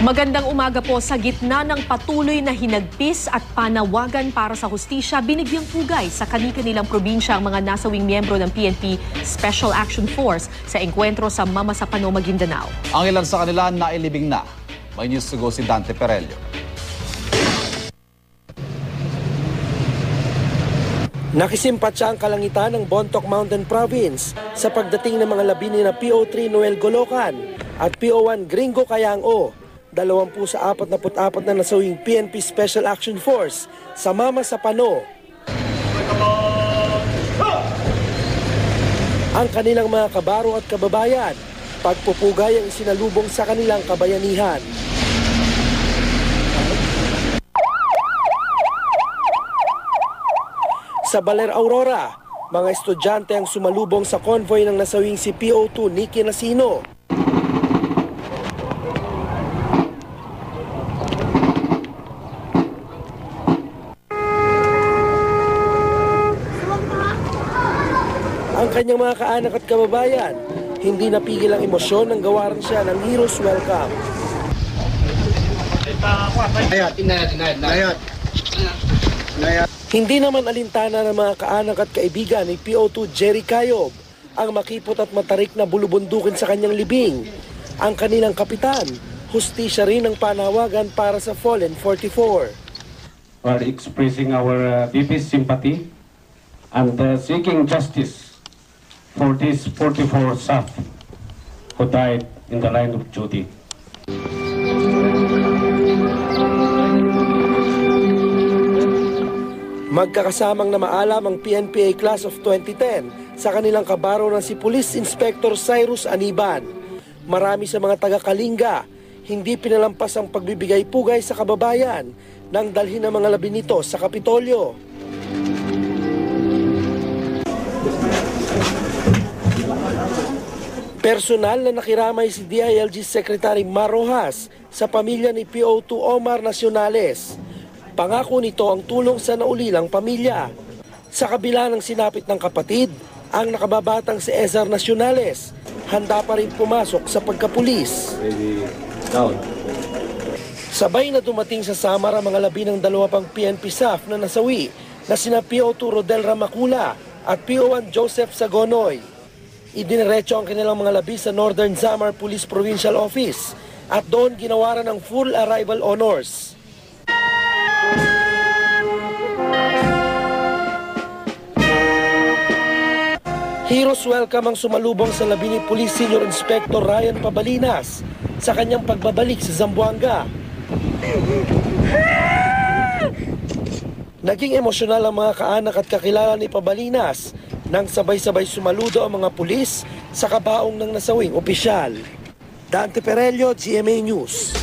Magandang umaga po sa gitna ng patuloy na hinagpis at panawagan para sa hustisya, binigyang pugay sa kani-kanilang probinsya ang mga nasawing miyembro ng PNP Special Action Force sa engkwentro sa Mamasapano, Maguindanao. Ang ilan sa kanila nailibing na. May news to go si Dante Perello. Nakisimpat siya ang kalangitan ng Bontoc Mountain Province sa pagdating ng mga labi ni na PO3 Noel Golocan at PO1 Gringo Kayang-o, dalawampu sa 44 na nasawing PNP Special Action Force sa Mama sa Pano. Ang kanilang mga kabaro at kababayan, pagpupugay ang isinalubong sa kanilang kabayanihan. Sa Baler Aurora, mga estudyante ang sumalubong sa convoy ng nasawing si PO2 Nicky Nasino. Ang kanyang mga kaanak at kababayan, hindi napigil ang emosyon nang gawaran siya ng Heroes Welcome. Inayat, inayat, inayat. Inayat. Hindi naman alintana ng mga kaanak at kaibigan ni PO2 Jerry Cayob ang makipot at matarik na bulubundukin sa kanyang libing. Ang kanilang kapitan, hustisya rin ang panawagan para sa Fallen 44. are expressing our uh, deepest sympathy and uh, seeking justice for these 44 staff who died in the line of duty. Magkakasamang na maalam ang PNPA Class of 2010 sa kanilang kabaro ng si Police Inspector Cyrus Aniban. Marami sa mga taga-Kalinga, hindi pinalampas ang pagbibigay pugay sa kababayan nang dalhin ang mga labi nito sa Kapitolyo. Personal na nakiramay si DILG Secretary Marojas sa pamilya ni PO2 Omar Nacionales. Pangako nito ang tulong sa naulilang pamilya. Sa kabila ng sinapit ng kapatid, ang nakababatang si Ezar Nacionales, handa pa rin pumasok sa pagkapulis. Sabay na dumating sa Samar ang mga labi ng dalawa pang PNP staff na nasawi na sina PO2 Rodel Ramacula at PO1 Joseph Sagonoy. Idiniretso ang kanilang mga labi sa Northern Samar Police Provincial Office at doon ginawaran ng full arrival honors. Heroes welcome ang sumalubong sa labi ni Police Senior Inspector Ryan Pabalinas sa kanyang pagbabalik sa Zamboanga. Naging emosyonal ang mga kaanak at kakilala ni Pabalinas nang sabay-sabay sumaludo ang mga pulis sa kabaong ng nasawing opisyal. Dante Perello, GMA News.